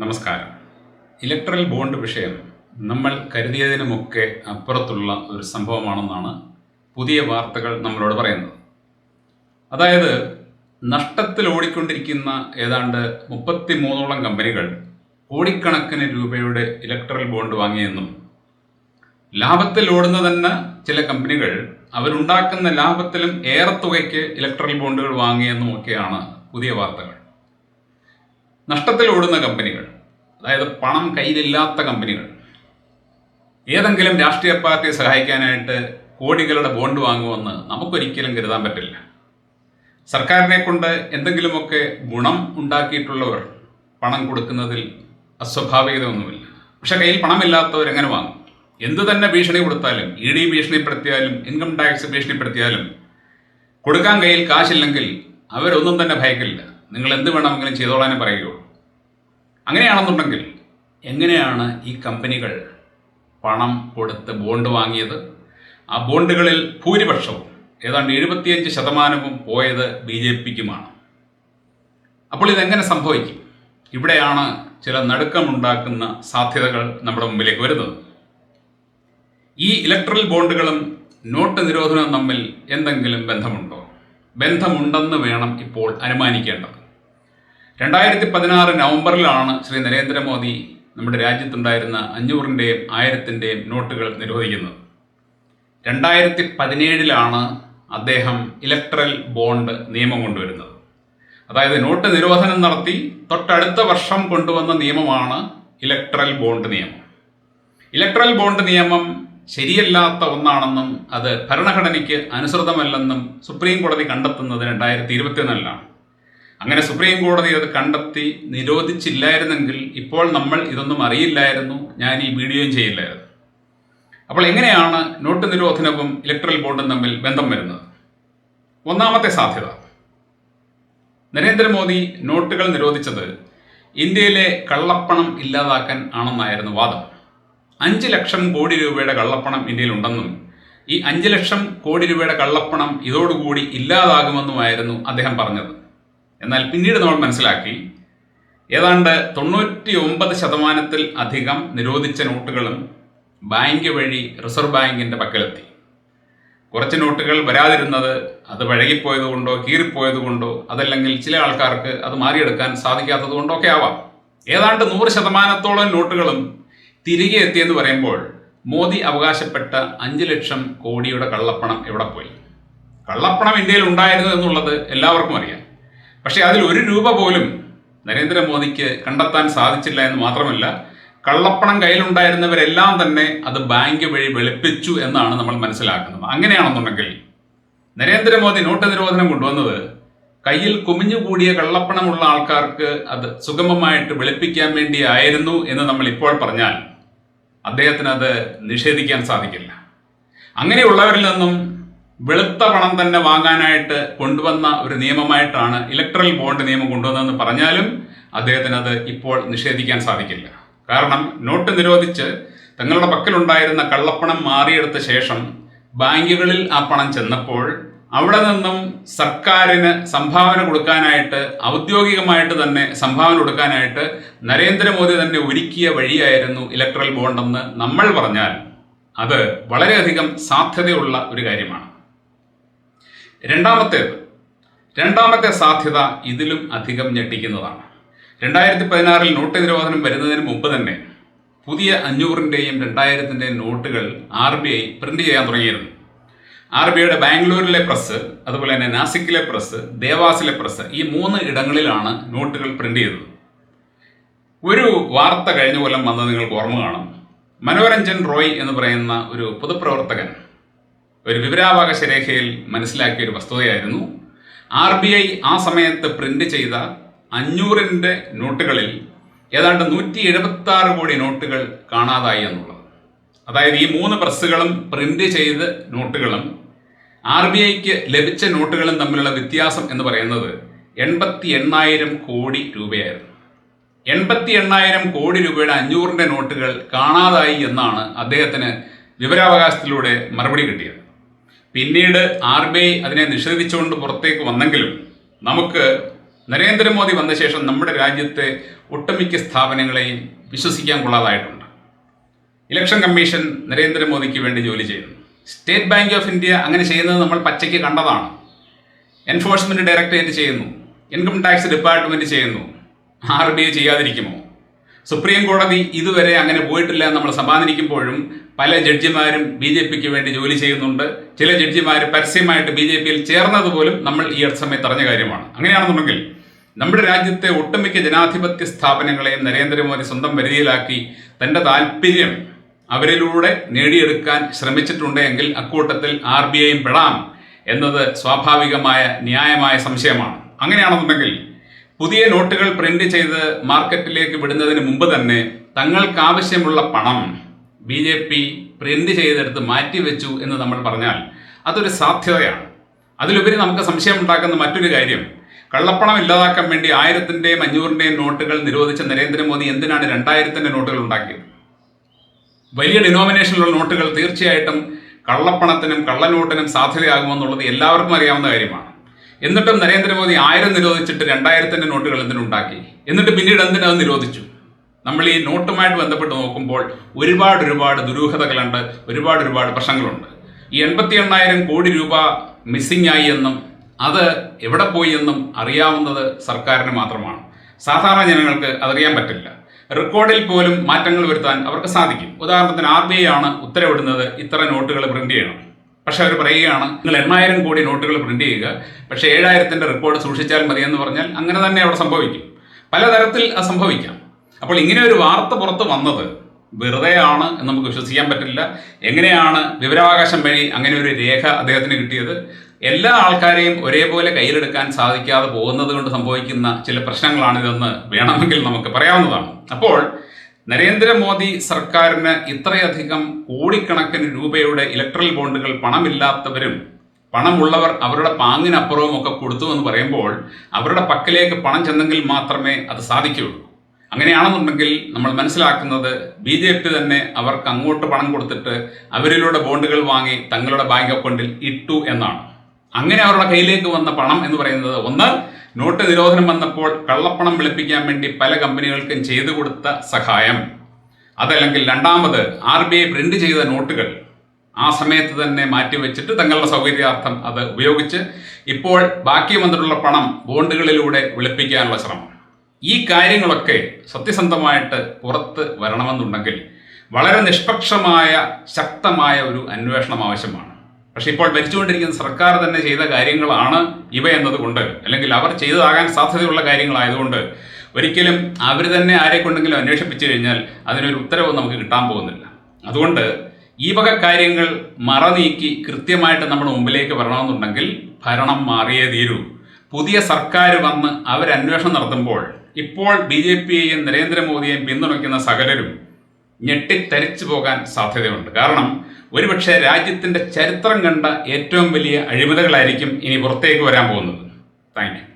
നമസ്കാരം. Electoral bond വിഷയം നമ്മൾ കരുതിയതിനുമൊക്കെ അപ്പുറത്തുള്ള ഒരു സംഭവമാണെന്നാണ് പുതിയ വാർത്തകൾ നമ്മളോട് പറയുന്നത്. അതായത് നഷ്ടത്തിൽ ഓടിക്കൊണ്ടിരിക്കുന്ന ഏതാണ്ട് മുപ്പത്തി മൂന്നോളം കമ്പനികൾ കോടിക്കണക്കിന് രൂപയുടെ ഇലക്ട്രൽ ബോണ്ട് വാങ്ങിയെന്നും ലാഭത്തിൽ ഓടുന്ന തന്നെ ചില കമ്പനികൾ അവരുണ്ടാക്കുന്ന ലാഭത്തിലും ഏറെ തുകയ്ക്ക് ഇലക്ട്രൽ ബോണ്ടുകൾ വാങ്ങിയെന്നും ഒക്കെയാണ് പുതിയ വാർത്തകൾ. നഷ്ടത്തിൽ ഓടുന്ന കമ്പനികൾ അതായത് പണം കയ്യിലില്ലാത്ത കമ്പനികൾ. ഏതെങ്കിലും രാഷ്ട്രീയ പാർട്ടിയെ സഹായിക്കാനായിട്ട് കോടികളുടെ ബോണ്ട് വാങ്ങുമെന്ന് നമുക്കൊരിക്കലും കരുതാൻ പറ്റില്ല. സർക്കാരിനെ കൊണ്ട് എന്തെങ്കിലുമൊക്കെ ഗുണം ഉണ്ടാക്കിയിട്ടുള്ളവർ പണം കൊടുക്കുന്നതിൽ അസ്വാഭാവികതയൊന്നുമില്ല. പക്ഷെ കയ്യിൽ പണമില്ലാത്തവർ എങ്ങനെ വാങ്ങും? എന്ത് തന്നെ ഭീഷണി കൊടുത്താലും ഇ ഡി ഭീഷണിപ്പെടുത്തിയാലും ഇൻകം ടാക്സ് ഭീഷണിപ്പെടുത്തിയാലും കൊടുക്കാൻ കയ്യിൽ കാശില്ലെങ്കിൽ അവരൊന്നും തന്നെ ഭയക്കില്ല. നിങ്ങൾ എന്ത് വേണമെങ്കിലും ചെയ്തോളാനേ പറയുകയുള്ളൂ. അങ്ങനെയാണെന്നുണ്ടെങ്കിൽ എങ്ങനെയാണ് ഈ കമ്പനികൾ പണം കൊടുത്ത് ബോണ്ട് വാങ്ങിയത്? ആ ബോണ്ടുകളിൽ ഭൂരിപക്ഷവും ഏതാണ്ട് എഴുപത്തിയഞ്ച് ശതമാനവും പോയത് ബി ജെ പിക്കുമാണ്. അപ്പോൾ ഇതെങ്ങനെ സംഭവിക്കും? ഇവിടെയാണ് ചില നടുക്കമുണ്ടാക്കുന്ന സാധ്യതകൾ നമ്മുടെ മുമ്പിലേക്ക് വരുന്നത്. ഈ ഇലക്ട്രൽ ബോണ്ടുകളും നോട്ട് നിരോധനവും തമ്മിൽ എന്തെങ്കിലും ബന്ധമുണ്ടോ? ബന്ധമുണ്ടെന്ന് വേണം ഇപ്പോൾ അനുമാനിക്കേണ്ടത്. രണ്ടായിരത്തി പതിനാറ് നവംബറിലാണ് ശ്രീ നരേന്ദ്രമോദി നമ്മുടെ രാജ്യത്തുണ്ടായിരുന്ന അഞ്ഞൂറിന്റെയും ആയിരത്തിന്റെയും നോട്ടുകൾ നിരോധിക്കുന്നത്. രണ്ടായിരത്തി പതിനേഴിലാണ് അദ്ദേഹം ഇലക്ട്രൽ ബോണ്ട് നിയമം കൊണ്ടുവരുന്നത്. അതായത് നോട്ട് നിരോധനം നടത്തി തൊട്ടടുത്ത വർഷം കൊണ്ടുവന്ന നിയമമാണ് ഇലക്ട്രൽ ബോണ്ട് നിയമം. ഇലക്ട്രൽ ബോണ്ട് നിയമം ശരിയല്ലാത്ത ഒന്നാണെന്നും അത് ഭരണഘടനയ്ക്ക് അനുസൃതമല്ലെന്നും സുപ്രീം കോടതി കണ്ടെത്തുന്നത് രണ്ടായിരത്തി ഇരുപത്തിയൊന്നിലാണ് അങ്ങനെ സുപ്രീം കോടതി അത് കണ്ടെത്തി നിരോധിച്ചില്ലായിരുന്നെങ്കിൽ ഇപ്പോൾ നമ്മൾ ഇതൊന്നും അറിയില്ലായിരുന്നു ഞാൻ ഈ വീഡിയോയും ചെയ്യില്ലായിരുന്നു. അപ്പോൾ എങ്ങനെയാണ് നോട്ട് നിരോധനവും ഇലക്ട്രൽ ബോണ്ടും തമ്മിൽ ബന്ധം വരുന്നത്? ഒന്നാമത്തെ സാധ്യത. നരേന്ദ്രമോദി നോട്ടുകൾ നിരോധിച്ചത് ഇന്ത്യയിലെ കള്ളപ്പണം ഇല്ലാതാക്കാൻ ആണെന്നായിരുന്നു വാദം. അഞ്ച് ലക്ഷം കോടി രൂപയുടെ കള്ളപ്പണം ഇന്ത്യയിലുണ്ടെന്നും ഈ അഞ്ച് ലക്ഷം കോടി രൂപയുടെ കള്ളപ്പണം ഇതോടുകൂടി ഇല്ലാതാകുമെന്നുമായിരുന്നു അദ്ദേഹം പറഞ്ഞത്. എന്നാൽ പിന്നീട് നമ്മൾ മനസ്സിലാക്കി ഏതാണ്ട് തൊണ്ണൂറ്റി ഒമ്പത് ശതമാനത്തിൽ അധികം നിരോധിച്ച നോട്ടുകളും ബാങ്ക് വഴി റിസർവ് ബാങ്കിന്റെ പക്കലെത്തി. കുറച്ച് നോട്ടുകൾ വരാതിരുന്നത് അത് വഴകിപ്പോയത് കൊണ്ടോ കീറിപ്പോയത് കൊണ്ടോ അതല്ലെങ്കിൽ ചില ആൾക്കാർക്ക് അത് മാറിയെടുക്കാൻ സാധിക്കാത്തത് കൊണ്ടോ ഒക്കെ ആവാം. ഏതാണ്ട് നൂറ് ശതമാനത്തോളം നോട്ടുകളും തിരികെ എത്തിയെന്ന് പറയുമ്പോൾ മോദി അവകാശപ്പെട്ട അഞ്ച് ലക്ഷം കോടിയുടെ കള്ളപ്പണം എവിടെ പോയി? കള്ളപ്പണം ഇന്ത്യയിൽ ഉണ്ടായിരുന്നു എന്നുള്ളത് എല്ലാവർക്കും അറിയാം. പക്ഷേ അതിൽ ഒരു രൂപ പോലും നരേന്ദ്രമോദിക്ക് കണ്ടെത്താൻ സാധിച്ചില്ല എന്ന് മാത്രമല്ല കള്ളപ്പണം കയ്യിലുണ്ടായിരുന്നവരെല്ലാം തന്നെ അത് ബാങ്ക് വഴി വെളുപ്പിച്ചു എന്നാണ് നമ്മൾ മനസ്സിലാക്കുന്നത്. അങ്ങനെയാണെന്നുണ്ടെങ്കിൽ നരേന്ദ്രമോദി നോട്ട് നിരോധനം കൊണ്ടുവന്നത് കയ്യിൽ കുമിഞ്ഞുകൂടിയ കള്ളപ്പണമുള്ള ആൾക്കാർക്ക് അത് സുഗമമായിട്ട് വെളുപ്പിക്കാൻ വേണ്ടിയായിരുന്നു എന്ന് നമ്മൾ ഇപ്പോൾ പറഞ്ഞാൽ അദ്ദേഹത്തിന് അത് നിഷേധിക്കാൻ സാധിക്കില്ല. അങ്ങനെയുള്ളവരിൽ നിന്നും വെളുത്ത പണം തന്നെ വാങ്ങാനായിട്ട് കൊണ്ടുവന്ന ഒരു നിയമമായിട്ടാണ് ഇലക്ട്രൽ ബോണ്ട് നിയമം കൊണ്ടുവന്നതെന്ന് പറഞ്ഞാലും അദ്ദേഹത്തിന് അത് ഇപ്പോൾ നിഷേധിക്കാൻ സാധിക്കില്ല. കാരണം നോട്ട് നിരോധിച്ച് തങ്ങളുടെ പക്കലുണ്ടായിരുന്ന കള്ളപ്പണം മാറിയെടുത്ത ശേഷം ബാങ്കുകളിൽ ആ പണം ചെന്നപ്പോൾ അവിടെ നിന്നും സർക്കാരിന് സംഭാവന കൊടുക്കാനായിട്ട് ഔദ്യോഗികമായിട്ട് തന്നെ സംഭാവന കൊടുക്കാനായിട്ട് നരേന്ദ്രമോദി തന്നെ ഒരുക്കിയ വഴിയായിരുന്നു ഇലക്ട്രൽ ബോണ്ടെന്ന് നമ്മൾ പറഞ്ഞാൽ അത് വളരെയധികം സാധ്യതയുള്ള ഒരു കാര്യമാണ്. രണ്ടാമത്തേത് രണ്ടാമത്തെ സാധ്യത ഇതിലും അധികം ഞെട്ടിക്കുന്നതാണ്. രണ്ടായിരത്തി പതിനാറിൽ നോട്ട് നിരോധനം വരുന്നതിന് മുമ്പ് തന്നെ പുതിയ അഞ്ഞൂറിന്റെയും രണ്ടായിരത്തിന്റെയും നോട്ടുകൾ ആർ ബി ഐ പ്രിന്റ് ചെയ്യാൻ തുടങ്ങിയിരുന്നു. ആർ ബി ഐയുടെ ബാംഗ്ലൂരിലെ പ്രസ് അതുപോലെ തന്നെ നാസിക്കിലെ പ്രസ് ദേവാസിലെ പ്രസ് ഈ മൂന്ന് ഇടങ്ങളിലാണ് നോട്ടുകൾ പ്രിന്റ് ചെയ്തത്. ഒരു വാർത്ത കഴിഞ്ഞ കൊല്ലം വന്നത് നിങ്ങൾക്ക് ഓർമ്മ കാണും. മനോരഞ്ജൻ റോയ് എന്ന് പറയുന്ന ഒരു പൊതുപ്രവർത്തകൻ ഒരു വിവരാവകാശ രേഖയിൽ മനസ്സിലാക്കിയ ഒരു വസ്തുതയായിരുന്നു. ആർ ബി ഐ ആ സമയത്ത് പ്രിന്റ് ചെയ്ത അഞ്ഞൂറിന്റെ നോട്ടുകളിൽ ഏതാണ്ട് നൂറ്റി എഴുപത്തി ആറ് കോടി നോട്ടുകൾ കാണാതായി എന്നുള്ളത്. അതായത് ഈ മൂന്ന് പ്രസ്സുകളും പ്രിന്റ് ചെയ്ത് നോട്ടുകളും ആർ ബി ഐക്ക് ലഭിച്ച നോട്ടുകളും തമ്മിലുള്ള വ്യത്യാസം എന്ന് പറയുന്നത് എൺപത്തി എണ്ണായിരം കോടി രൂപയായിരുന്നു. എൺപത്തി എണ്ണായിരം കോടി രൂപയുടെ അഞ്ഞൂറിന്റെ നോട്ടുകൾ കാണാതായി എന്നാണ് അദ്ദേഹത്തിന് വിവരാവകാശത്തിലൂടെ മറുപടി കിട്ടിയത്. പിന്നീട് ആർ ബി ഐ അതിനെ നിഷേധിച്ചുകൊണ്ട് പുറത്തേക്ക് വന്നെങ്കിലും നമുക്ക് നരേന്ദ്രമോദി വന്ന ശേഷം നമ്മുടെ രാജ്യത്തെ ഒട്ടുമിക്ക സ്ഥാപനങ്ങളെയും വിശ്വസിക്കാൻ കൊള്ളാതായിട്ടുണ്ട്. ഇലക്ഷൻ കമ്മീഷൻ നരേന്ദ്രമോദിക്ക് വേണ്ടി ജോലി ചെയ്യുന്നു. സ്റ്റേറ്റ് ബാങ്ക് ഓഫ് ഇന്ത്യ അങ്ങനെ ചെയ്യുന്നത് നമ്മൾ പച്ചയ്ക്ക് കണ്ടതാണ്. എൻഫോഴ്സ്മെന്റ് ഡയറക്ടറേറ്റ് ചെയ്യുന്നു. ഇൻകം ടാക്സ് ഡിപ്പാർട്ട്മെന്റ് ചെയ്യുന്നു. ആർ ബി ഐ ചെയ്യാതിരിക്കുമോ? സുപ്രീം കോടതി ഇതുവരെ അങ്ങനെ പോയിട്ടില്ല എന്ന് നമ്മൾ സമാധാനിക്കുമ്പോഴും പല ജഡ്ജിമാരും ബി ജെ പിക്ക് വേണ്ടി ജോലി ചെയ്യുന്നുണ്ട്. ചില ജഡ്ജിമാർ പരസ്യമായിട്ട് ബി ജെ പിയിൽ ചേർന്നത് പോലും നമ്മൾ ഈ അടുത്ത സമയത്ത് അറിഞ്ഞ കാര്യമാണ്. അങ്ങനെയാണെന്നുണ്ടെങ്കിൽ നമ്മുടെ രാജ്യത്തെ ഒട്ടുമിക്ക ജനാധിപത്യ സ്ഥാപനങ്ങളെയും നരേന്ദ്രമോദി സ്വന്തം പരിധിയിലാക്കി തന്റെ താല്പര്യം അവരിലൂടെ നേടിയെടുക്കാൻ ശ്രമിച്ചിട്ടുണ്ടെങ്കിൽ അക്കൂട്ടത്തിൽ ആർ ബി ഐയും പെടാം എന്നത് സ്വാഭാവികമായ ന്യായമായ സംശയമാണ്. അങ്ങനെയാണെന്നുണ്ടെങ്കിൽ പുതിയ നോട്ടുകൾ പ്രിന്റ് ചെയ്ത് മാർക്കറ്റിലേക്ക് വിടുന്നതിന് മുമ്പ് തന്നെ തങ്ങൾക്ക് ആവശ്യമുള്ള പണം ബി ജെ പി പ്രിന്റ് ചെയ്തെടുത്ത് മാറ്റിവെച്ചു എന്ന് നമ്മൾ പറഞ്ഞാൽ അതൊരു സാധ്യതയാണ്. അതിലുപരി നമുക്ക് സംശയം ഉണ്ടാക്കുന്ന മറ്റൊരു കാര്യം കള്ളപ്പണം ഇല്ലാതാക്കാൻ വേണ്ടി ആയിരത്തിന്റെയും അഞ്ഞൂറിന്റെയും നോട്ടുകൾ നിരോധിച്ച നരേന്ദ്രമോദി എന്തിനാണ് രണ്ടായിരത്തിന്റെ നോട്ടുകൾ ഉണ്ടാക്കിയത്? വലിയ ഡിനോമിനേഷനിലുള്ള നോട്ടുകൾ തീർച്ചയായിട്ടും കള്ളപ്പണത്തിനും കള്ളനോട്ടിനും സാധ്യതയാകുമെന്നുള്ളത് എല്ലാവർക്കും അറിയാവുന്ന കാര്യമാണ്. എന്നിട്ടും നരേന്ദ്രമോദി ആയിരം നിരോധിച്ചിട്ട് രണ്ടായിരത്തിന്റെ നോട്ടുകൾ എന്തിനുണ്ടാക്കി എന്നിട്ട് പിന്നീട് എന്തിനത് നിരോധിച്ചു? നമ്മൾ ഈ നോട്ടുമായിട്ട് ബന്ധപ്പെട്ട് നോക്കുമ്പോൾ ഒരുപാട് ഒരുപാട് ദുരൂഹതകളുണ്ട് ഒരുപാട് ഒരുപാട് പ്രശ്നങ്ങളുണ്ട്. ഈ എൺപത്തി എണ്ണായിരം കോടി രൂപ മിസ്സിംഗ് ആയി എന്നും അത് എവിടെ പോയി എന്നും അറിയാവുന്നത് സർക്കാരിന് മാത്രമാണ്. സാധാരണ ജനങ്ങൾക്ക് അതറിയാൻ പറ്റില്ല. റെക്കോർഡിൽ പോലും മാറ്റങ്ങൾ വരുത്താൻ അവർക്ക് സാധിക്കും. ഉദാഹരണത്തിന് ആർ ബി ഐ ആണ് ഉത്തരവിടുന്നത് ഇത്ര നോട്ടുകൾ പ്രിന്റ് ചെയ്യണം. പക്ഷെ അവർ പറയുകയാണ് നിങ്ങൾ എണ്ണായിരം കോടി നോട്ടുകൾ പ്രിന്റ് ചെയ്യുക. പക്ഷേ ഏഴായിരത്തിന്റെ റെക്കോർഡ് സൂക്ഷിച്ചാൽ മതിയെന്ന് പറഞ്ഞാൽ അങ്ങനെ തന്നെ അവിടെ സംഭവിക്കും. പലതരത്തിൽ അത് സംഭവിക്കാം. അപ്പോൾ ഇങ്ങനെ ഒരു വാർത്ത പുറത്ത് വന്നത് വെറുതെയാണ് എന്ന് നമുക്ക് വിശ്വസിക്കാൻ പറ്റില്ല. എങ്ങനെയാണ് വിവരാവകാശം വഴി അങ്ങനെ ഒരു രേഖ അദ്ദേഹത്തിന് കിട്ടിയത്? എല്ലാ ആൾക്കാരെയും ഒരേപോലെ കയ്യിലെടുക്കാൻ സാധിക്കാതെ പോകുന്നത് കൊണ്ട് സംഭവിക്കുന്ന ചില പ്രശ്നങ്ങളാണിതെന്ന് വേണമെങ്കിൽ നമുക്ക് പറയാവുന്നതാണ്. അപ്പോൾ നരേന്ദ്രമോദി സർക്കാരിന് ഇത്രയധികം കോടിക്കണക്കിന് രൂപയുടെ ഇലക്ട്രൽ ബോണ്ടുകൾ പണമില്ലാത്തവരും പണമുള്ളവർ അവരുടെ പാങ്ങിനപ്പുറവും ഒക്കെ കൊടുത്തു എന്ന് പറയുമ്പോൾ അവരുടെ പക്കലേക്ക് പണം ചെന്നെങ്കിൽ മാത്രമേ അത് സാധിക്കുകയുള്ളൂ. അങ്ങനെയാണെന്നുണ്ടെങ്കിൽ നമ്മൾ മനസ്സിലാക്കുന്നത് ബി ജെ പി തന്നെ അവർക്ക് അങ്ങോട്ട് പണം കൊടുത്തിട്ട് അവരിലൂടെ ബോണ്ടുകൾ വാങ്ങി തങ്ങളുടെ ബാങ്ക് അക്കൗണ്ടിൽ ഇട്ടു എന്നാണ്. അങ്ങനെ അവരുടെ കയ്യിലേക്ക് വന്ന പണം എന്ന് പറയുന്നത് ഒന്ന് നോട്ട് നിരോധനം വന്നപ്പോൾ കള്ളപ്പണം വെളുപ്പിക്കാൻ വേണ്ടി പല കമ്പനികൾക്കും ചെയ്തു കൊടുത്ത സഹായം. അതല്ലെങ്കിൽ രണ്ടാമത് ആർ ബി ഐ പ്രിന്റ് ചെയ്ത നോട്ടുകൾ ആ സമയത്ത് തന്നെ മാറ്റിവെച്ചിട്ട് തങ്ങളുടെ സൗകര്യാർത്ഥം അത് ഉപയോഗിച്ച് ഇപ്പോൾ ബാക്കി വന്നിട്ടുള്ള പണം ബോണ്ടുകളിലൂടെ വെളുപ്പിക്കാനുള്ള ശ്രമം. ഈ കാര്യങ്ങളൊക്കെ സത്യസന്ധമായിട്ട് പുറത്ത് വരണമെന്നുണ്ടെങ്കിൽ വളരെ നിഷ്പക്ഷമായ ശക്തമായ ഒരു അന്വേഷണം ആവശ്യമാണ്. പക്ഷെ ഇപ്പോൾ ഭരിച്ചുകൊണ്ടിരിക്കുന്ന സർക്കാർ തന്നെ ചെയ്ത കാര്യങ്ങളാണ് ഇവ എന്നതുകൊണ്ട് അല്ലെങ്കിൽ അവർ ചെയ്തതാകാൻ സാധ്യതയുള്ള കാര്യങ്ങളായതുകൊണ്ട് ഒരിക്കലും അവർ തന്നെ ആരെ കൊണ്ടെങ്കിലും അന്വേഷിപ്പിച്ചു കഴിഞ്ഞാൽ അതിനൊരു ഉത്തരവ് നമുക്ക് കിട്ടാൻ പോകുന്നില്ല. അതുകൊണ്ട് ഈ വക കാര്യങ്ങൾ മറ നീക്കി കൃത്യമായിട്ട് നമ്മുടെ മുമ്പിലേക്ക് വരണമെന്നുണ്ടെങ്കിൽ ഭരണം മാറിയേ തീരൂ. പുതിയ സർക്കാർ വന്ന് അവരന്വേഷണം നടത്തുമ്പോൾ ഇപ്പോൾ ബി ജെ പിയെയും നരേന്ദ്രമോദിയെയും പിന്തുണയ്ക്കുന്ന സകലരും ഞെട്ടിത്തരിച്ചു പോകാൻ സാധ്യതയുണ്ട്. കാരണം ഒരുപക്ഷെ രാജ്യത്തിന്റെ ചരിത്രം കണ്ട ഏറ്റവും വലിയ അഴിമതികളായിരിക്കും ഇനി പുറത്തേക്ക് വരാൻ പോകുന്നത്. താങ്ക്